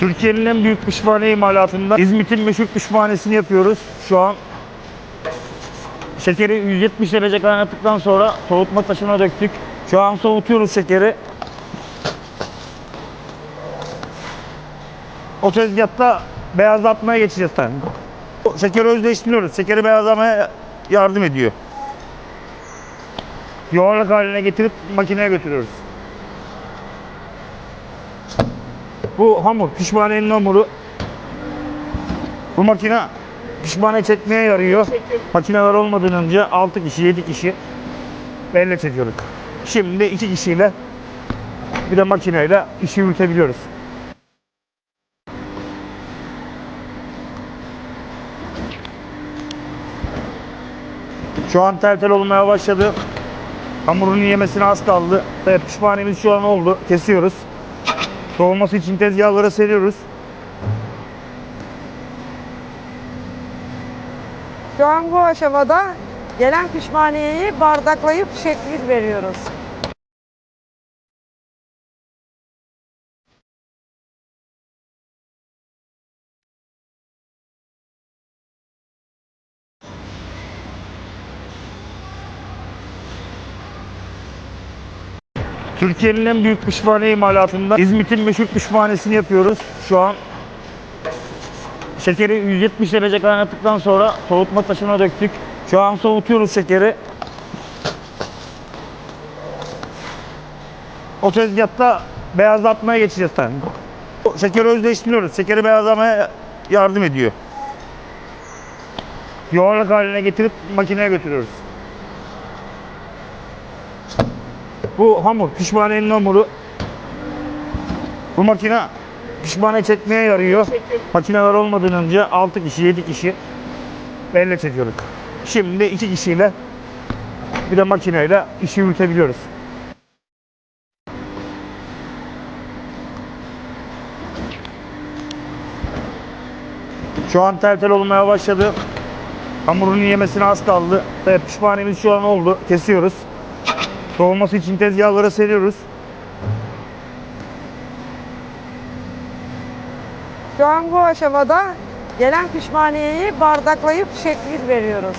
Türkiye'nin en büyük pişmane imalatında İzmit'in meşhur pişmanesini yapıyoruz. Şu an şekeri 170 derece kaynattıktan sonra soğutma taşına döktük. Şu an soğutuyoruz şekeri. O tezgahta beyazlatmaya geçeceğiz tabii. Şekeri özleştiriyoruz. Şekeri beyazlamaya yardım ediyor. Yuvarlak haline getirip makineye götürüyoruz. Bu hamur, pişmanenin hamuru. Bu makine pişmane çekmeye yarıyor. Makineler olmadan önce 6 kişi, 7 kişi elle çekiyorduk. Şimdi 2 kişiyle bir de makineyle işi yürütebiliyoruz. Şu an tel tel olmaya başladı. Hamurun yemesine az kaldı. Evet pişmanemiz şu an oldu. Kesiyoruz. Soğuması için tezgahlara seriyoruz. Şu an bu aşamada gelen pişmaniyeyi bardaklayıp şekil veriyoruz. Türkiye'nin en büyük pişmane imalatında İzmit'in meşhur pişmanesini yapıyoruz. Şu an şekeri 170 derece kaynattıktan sonra soğutma taşına döktük. Şu an soğutuyoruz şekeri. O tezgahta beyazlatmaya geçeceğiz tabii. Şekeri özleştiriyoruz. Şekeri beyazlamaya yardım ediyor. Yuvarlak haline getirip makineye götürüyoruz. Bu hamur, pişmanenin hamuru. Bu makine pişmane çekmeye yarıyor. Makineler olmadan önce 6 kişi, 7 kişi elle çekiyorduk. Şimdi 2 kişiyle bir de makineyle işi yürütebiliyoruz. Şu an tel tel olmaya başladı. Hamurun yemesine az kaldı. Evet pişmanemiz şu an oldu. Kesiyoruz. Soğuması için tezgahlara seriyoruz. Şu an bu aşamada gelen pişmaniyeyi bardaklayıp şekil veriyoruz.